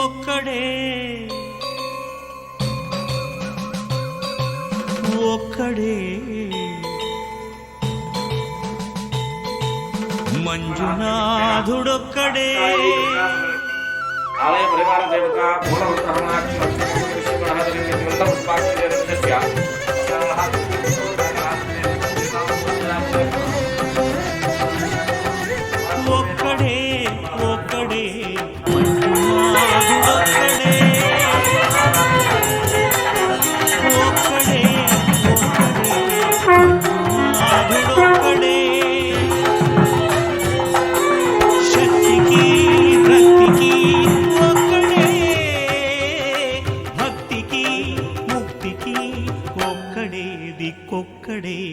ఒక్కడే ఒక్కడే మంజునాథుడొక్కడే ఆలయ పరివార దేవత ఒక్కడే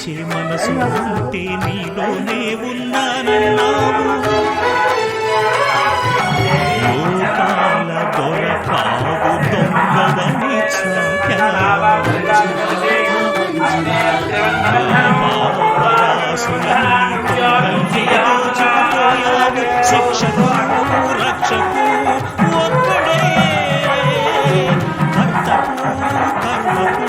దరిశించే మనసు ఉంటే నీలోనే ఉన్నానన్నావు. లోకాల దొరకావు దొంగవని చాకావు శిక్షకు రక్షకు ఒక్కడే భర్తకు కర్మకు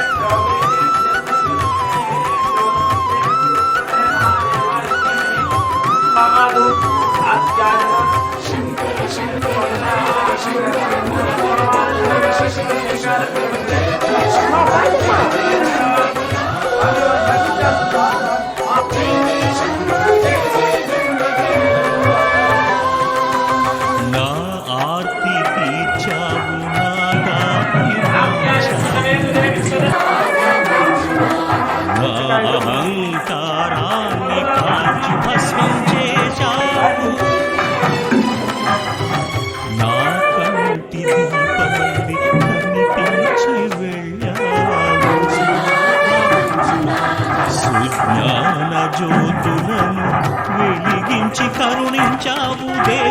కరుణించావు దేవ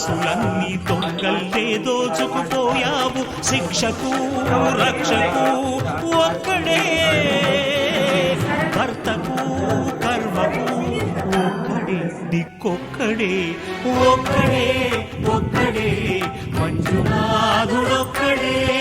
ఆశలన్నీ దొంగల్లే దోచుకుపోయావు. శిక్షకు రక్షకు ఒక్కడే. భర్తకు కర్మకు ఒక్కడే దిక్కొక్కడే ఒక్కడే ఒక్కడే. మంజునాథుడొక్కడే.